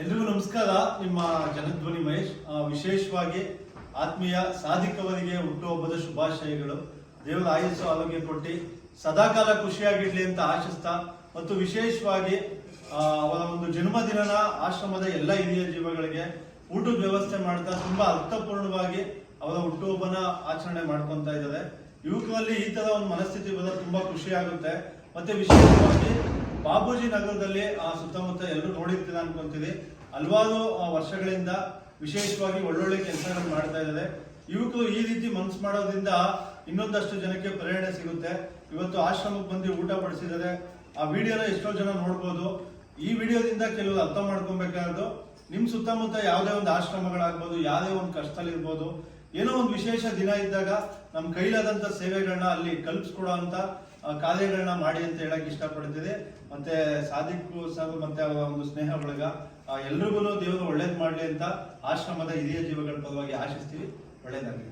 ಎಲ್ರಿಗೂ ನಮಸ್ಕಾರ. ನಿಮ್ಮ ಜನಧ್ವನಿ ಮಹೇಶ್. ವಿಶೇಷವಾಗಿ ಆತ್ಮೀಯ ಸಾಧಿಕವರಿಗೆ ಹುಟ್ಟುಹಬ್ಬದ ಶುಭಾಶಯಗಳು. ದೇವರ ಆಯಸ್ಸು ಆರೋಗ್ಯ ಕೊಟ್ಟು ಸದಾಕಾಲ ಖುಷಿಯಾಗಿರಲಿ ಅಂತ ಆಶಿಸ್ತಾ ಮತ್ತು ವಿಶೇಷವಾಗಿ ಅವರ ಒಂದು ಜನ್ಮದಿನನ ಆಶ್ರಮದ ಎಲ್ಲ ಹಿರಿಯ ಜೀವಗಳಿಗೆ ಊಟದ ವ್ಯವಸ್ಥೆ ಮಾಡ್ತಾ ತುಂಬಾ ಅರ್ಥಪೂರ್ಣವಾಗಿ ಅವರ ಹುಟ್ಟುಹಬ್ಬನ ಆಚರಣೆ ಮಾಡ್ಕೊತಾ ಇದ್ದಾರೆ. ಯುವಕರಲ್ಲಿ ಈ ತರ ಒಂದು ಮನಸ್ಥಿತಿ ಬಂದ್ರೆ ತುಂಬಾ ಖುಷಿ ಆಗುತ್ತೆ. ಮತ್ತೆ ವಿಶೇಷವಾಗಿ ಬಾಬೂಜಿ ನಗರದಲ್ಲಿ, ಆ ಸುತ್ತಮುತ್ತ ಎಲ್ಲರೂ ನೋಡಿರ್ತೀರ ಅನ್ಕೊಂತೀವಿ. ಹಲವಾರು ವರ್ಷಗಳಿಂದ ವಿಶೇಷವಾಗಿ ಒಳ್ಳೊಳ್ಳೆ ಕೆಲಸಗಳನ್ನು ಮಾಡ್ತಾ ಇದ್ದಾರೆ. ಯುವಕರು ಈ ರೀತಿ ಮನ್ಸು ಮಾಡೋದ್ರಿಂದ ಇನ್ನೊಂದಷ್ಟು ಜನಕ್ಕೆ ಪ್ರೇರಣೆ ಸಿಗುತ್ತೆ. ಇವತ್ತು ಆಶ್ರಮಕ್ಕೆ ಬಂದು ಊಟ ಪಡಿಸಿದ್ದಾರೆ ಆ ವಿಡಿಯೋನ ಎಷ್ಟೋ ಜನ ನೋಡ್ಬೋದು. ಈ ವಿಡಿಯೋದಿಂದ ಕೆಲವರು ಅರ್ಥ ಮಾಡ್ಕೊಬೇಕಾದ್ದು ನಿಮ್ ಸುತ್ತಮುತ್ತ ಯಾವುದೇ ಒಂದು ಆಶ್ರಮಗಳಾಗ್ಬೋದು, ಯಾವುದೇ ಒಂದು ಕಷ್ಟದಲ್ಲಿರ್ಬೋದು, ಏನೋ ಒಂದು ವಿಶೇಷ ದಿನ ಇದ್ದಾಗ ನಮ್ಮ ಕೈಲಾದಂತ ಸೇವೆಗಳನ್ನ ಅಲ್ಲಿ ಕಲ್ಪಿಸ್ಕೊಡೋ ಅಂತ ಕಾರ್ಯಗಳನ್ನ ಮಾಡಿ ಅಂತ ಹೇಳಕ್ ಇಷ್ಟಪಡ್ತಿದೆ ಮತ್ತೆ ಸಾದಿಕ್ ಸರ್ ಮತ್ತೆ ಅವರ ಒಂದು ಸ್ನೇಹ ಬಳಗ ಎಲ್ರಿಗೂ ದೇವರು ಒಳ್ಳೇದು ಮಾಡಲಿ ಅಂತ ಆಶ್ರಮದ ಹಿರಿಯ ಜೀವಗಳ ಪರವಾಗಿ ಆಶಿಸ್ತೀವಿ. ಒಳ್ಳೇದಾಗಲಿ.